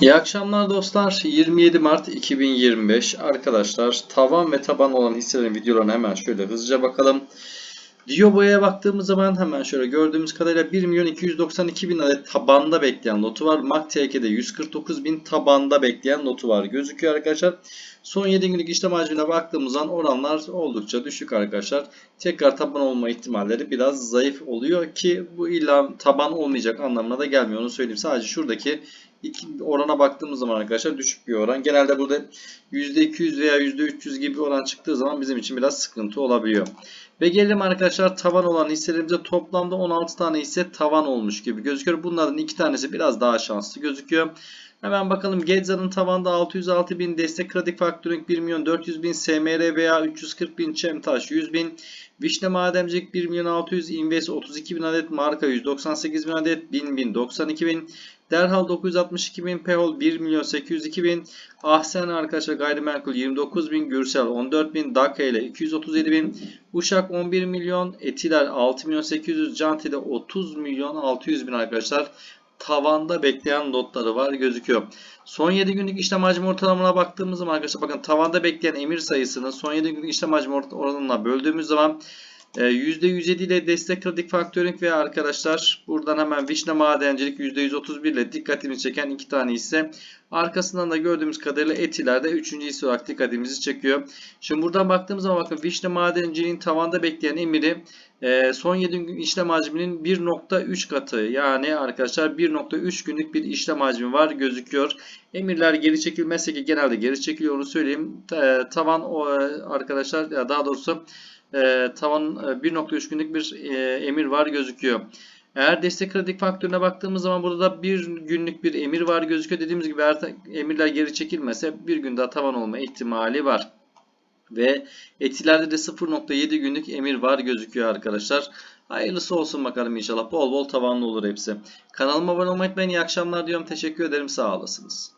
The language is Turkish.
İyi akşamlar dostlar. 27 Mart 2025 arkadaşlar tavan ve taban olan hisselerin videolarına hemen şöyle hızlıca bakalım. Diobo'ya baktığımız zaman hemen şöyle gördüğümüz kadarıyla 1 milyon 292 bin adet tabanda bekleyen notu var. MACTK'de 149 bin tabanda bekleyen notu var gözüküyor arkadaşlar. Son 7 günlük işlem hacmine baktığımız zaman oranlar oldukça düşük arkadaşlar. Tekrar taban olma ihtimalleri biraz zayıf oluyor ki bu illa taban olmayacak anlamına da gelmiyor onu söyleyeyim. Sadece şuradaki iki orana baktığımız zaman arkadaşlar düşük bir oran. Genelde burada %200 veya %300 gibi oran çıktığı zaman bizim için biraz sıkıntı olabiliyor. Ve gelelim arkadaşlar tavan olan hisselerimize toplamda 16 tane hisse tavan olmuş gibi gözüküyor. Bunların iki tanesi biraz daha şanslı gözüküyor. Hemen bakalım Gedza'nın tavanda 606 bin destek kredi faktörünk 1 milyon 400 bin SMR veya 340 bin Çemtaş 100 bin Vişne Madencilik 1 milyon 600 Invest 32 bin adet marka 198 bin adet 1000 bin 92 bin Derhal 962 bin Pehol 1 milyon 802 bin Ahsen arkadaşlar gayrimenkul 29 bin Gürsel 14 bin Daka ile 237 bin Uşak 11 milyon Etiler 6 milyon 800 Canti'de 30 milyon 600 bin arkadaşlar tavanda bekleyen lotları var gözüküyor. Son 7 günlük işlem hacmi ortalamına baktığımız zaman arkadaşlar bakın tavanda bekleyen emir sayısını son 7 günlük işlem hacmi oranına böldüğümüz zaman %107 ile destek kritik faktörünk ve arkadaşlar buradan hemen Vişne Madencilik %131 ile dikkatimi çeken iki tane hisse. Arkasından da gördüğümüz kadarıyla Etiler'de 3. hisse olarak dikkatimizi çekiyor. Şimdi buradan baktığımız zaman bakın Vişne Madenciliğin tavanda bekleyen emiri son 7 gün işlem hacminin 1.3 katı yani arkadaşlar 1.3 günlük bir işlem hacmi var gözüküyor. Emirler geri çekilmezse ki genelde geri çekiliyor onu söyleyeyim. Tavan arkadaşlar daha doğrusu e, tavan e, 1.3 günlük bir e, emir var gözüküyor. Eğer destek kredi faktörüne baktığımız zaman burada da bir günlük bir emir var gözüküyor. Dediğimiz gibi emirler geri çekilmese bir gün daha tavan olma ihtimali var. Ve etilerde de 0.7 günlük emir var gözüküyor arkadaşlar. Hayırlısı olsun bakalım inşallah. Bol bol tavanlı olur hepsi. Kanalıma abone olmayı unutmayın. İyi akşamlar diyorum. Teşekkür ederim. Sağ olasınız.